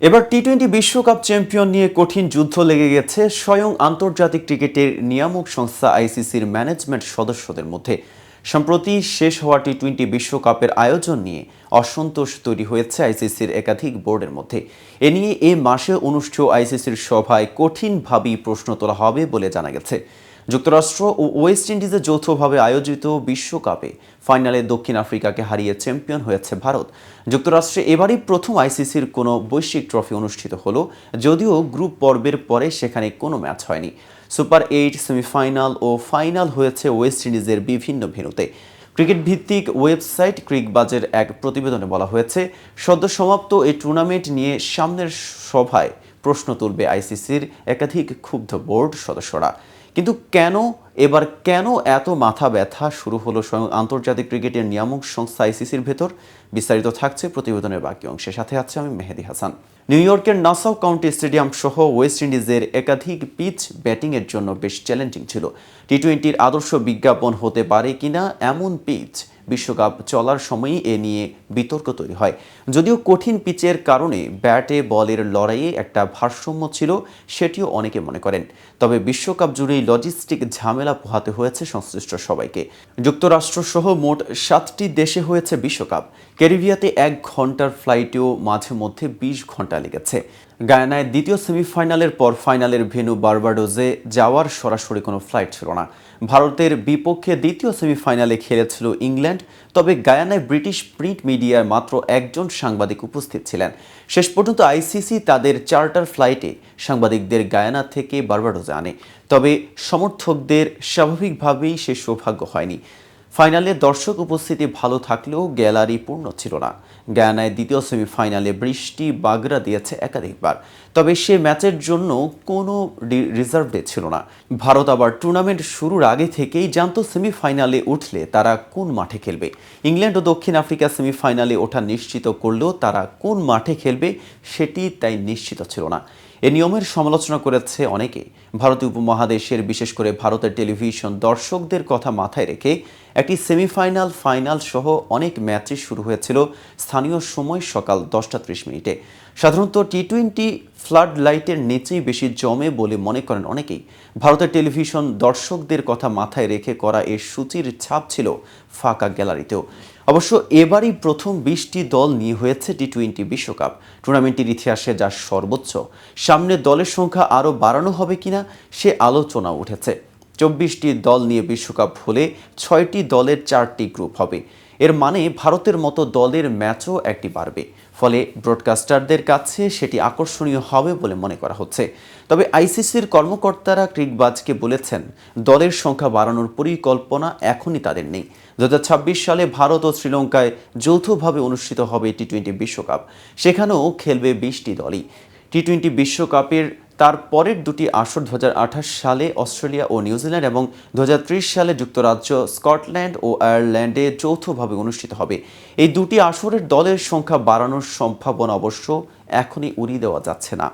এবার T twenty বিশ্বকাপ champion নিয়ে কঠিন যুদ্ধ লেগে গেছে স্বয়ং আন্তর্জাতিক ক্রিকেটের নিয়ামক সংস্থা আইসিসির ম্যানেজমেন্ট সদস্যদের মধ্যে। সম্প্রতি শেষ হওয়া টি টোয়েন্টি বিশ্বকাপের আয়োজন নিয়ে অসন্তোষ তৈরি হয়েছে আইসিসির একাধিক বোর্ডের মধ্যে। এ নিয়ে এ মাসে অনুষ্ঠেয় আইসিসির সভায় কঠিনভাবেই প্রশ্ন তোলা হবে বলে জানা গেছে। যুক্তরাষ্ট্র ও ওয়েস্ট ইন্ডিজে যৌথভাবে আয়োজিত বিশ্বকাপে ফাইনালে দক্ষিণ আফ্রিকাকে হারিয়ে চ্যাম্পিয়ন হয়েছে ভারত। যুক্তরাষ্ট্রে এবারই প্রথম আইসিসির কোনো বৈশ্বিক ট্রফি অনুষ্ঠিত হলো, যদিও গ্রুপ পর্বের পরে সেখানে কোনো ম্যাচ হয়নি। সুপার এইট, সেমিফাইনাল ও ফাইনাল হয়েছে ওয়েস্ট ইন্ডিজের বিভিন্ন ভেন্যুতে। ক্রিকেট ভিত্তিক ওয়েবসাইট ক্রিকবাজের এক প্রতিবেদনে বলা হয়েছে, সদ্য সমাপ্ত এই টুর্নামেন্ট নিয়ে সামনের সভায় প্রশ্ন তুলবে আইসিসির একাধিক ক্ষুব্ধ বোর্ড সদস্যরা। কিন্তু কেন এবার কেন এত মাথা ব্যথা শুরু হলো স্বয়ং আন্তর্জাতিক ক্রিকেটের নিয়ামক সংস্থা আইসিসির ভেতর? বিস্তারিত থাকছে প্রতিবেদনের বাকি অংশে। সাথে আছে আমি মেহেদি হাসান। নিউ ইয়র্কের নাসাউ কাউন্টি স্টেডিয়াম সহ ওয়েস্ট ইন্ডিজের একাধিক পিচ ব্যাটিংয়ের জন্য বেশ চ্যালেঞ্জিং ছিল। টি টোয়েন্টির আদর্শ বিজ্ঞাপন হতে পারে কিনা এমন পিচ বিশ্বকাপ চলার সময়ই এ নিয়ে বিতর্ক তৈরি হয়। যদিও কঠিন পিচের কারণে ব্যাটে বলের লড়াইয়ে একটা ভারসাম্য ছিল, সেটিও অনেকে মনে করেন। তবে বিশ্বকাপ জুড়েই লজিস্টিক ঝামেলা পোহাতে হয়েছে সংশ্লিষ্ট সবাইকে। যুক্তরাষ্ট্র সহ মোট সাতটি দেশে হয়েছে বিশ্বকাপ। ক্যারিবিয়াতে এক ঘণ্টার ফ্লাইটেও মাঝে মধ্যে বিশ ঘণ্টা লেগেছে। গায়ানায় দ্বিতীয় সেমিফাইনালের পর ফাইনালের ভেন্যু বারবাডোজে যাওয়ার সরাসরি কোনো ফ্লাইট ছিল না। ভারতের বিপক্ষে দ্বিতীয় সেমিফাইনালে খেলেছিল ইংল্যান্ড, তবে গায়ানায় ব্রিটিশ প্রিন্ট মিডিয়ার মাত্র একজন সাংবাদিক উপস্থিত ছিলেন। শেষ পর্যন্ত আইসিসি তাদের চার্টার ফ্লাইটে সাংবাদিকদের গায়ানা থেকে বারবাডোজে আনে। তবে সমর্থকদের স্বাভাবিকভাবেই সে সৌভাগ্য হয়নি। ফাইনালে দর্শক উপস্থিতি ভালো থাকলেও গ্যালারি পূর্ণ ছিল না। গায়ানায় দ্বিতীয় সেমিফাইনালে বৃষ্টি বাগড়া দিয়েছে একাধিকবার। তবে সে ম্যাচের জন্য কোনো রিজার্ভ ডে ছিল না। ভারত আবার টুর্নামেন্ট শুরুর আগে থেকেই জানতো সেমিফাইনালে উঠলে তারা কোন মাঠে খেলবে? ইংল্যান্ড ও দক্ষিণ আফ্রিকা সেমিফাইনালে ওঠা নিশ্চিত করলেও তারা কোন মাঠে খেলবে সেটি তাই নিশ্চিত ছিল না। এ নিয়মের সমালোচনা করেছে অনেকে ভারতীয় উপমহাদেশের, বিশেষ করে ভারতের টেলিভিশন দর্শকদের কথা মাথায় রেখে একটি সেমিফাইনাল, ফাইনাল সহ অনেক ম্যাচই শুরু হয়েছিল স্থানীয় সময় সকাল দশটা ত্রিশ মিনিটে। সাধারণত টি টোয়েন্টি ফ্লাড লাইটের নিচেই বেশি জমে বলে মনে করেন অনেকেই। ভারতের টেলিভিশন দর্শকদের কথা মাথায় রেখে করা এর সূচির ছাপ ছিল ফাঁকা গ্যালারিতেও। অবশ্য এবারই প্রথম বিশটি দল নিয়ে হয়েছে টি টোয়েন্টি বিশ্বকাপ। টুর্নামেন্টের ইতিহাসে যা সর্বোচ্চ, সামনে দলের সংখ্যা আরও বাড়ানো হবে কিনা সে আলোচনা উঠেছে। চব্বিশটি দল নিয়ে বিশ্বকাপ হলে ছয়টি দলের চারটি গ্রুপ হবে। এর মানে ভারতের মতো দলের ম্যাচও একটি বাড়বে। ফলে ব্রডকাস্টারদের কাছে সেটি আকর্ষণীয় হবে বলে মনে করা হচ্ছে। তবে আইসিসির কর্মকর্তারা ক্রিকবাজকে বলেছেন, দলের সংখ্যা বাড়ানোর পরিকল্পনা এখনই তাদের নেই। দু হাজার ছাব্বিশ সালে ভারত ও শ্রীলঙ্কায় যৌথভাবে অনুষ্ঠিত হবে টি টোয়েন্টি বিশ্বকাপ। সেখানেও খেলবে বিশটি দলই। টি টোয়েন্টি বিশ্বকাপের তার পরের দুটি আসর দু হাজার আঠাশ সালে অস্ট্রেলিয়া ও নিউজিল্যান্ড এবং দু হাজার ত্রিশ সালে যুক্তরাজ্য, স্কটল্যান্ড ও আয়ারল্যান্ডে যৌথভাবে অনুষ্ঠিত হবে। এই দুটি আসরের দলের সংখ্যা বাড়ানোর সম্ভাবনা অবশ্য এখনই উড়িয়ে দেওয়া যাচ্ছে না।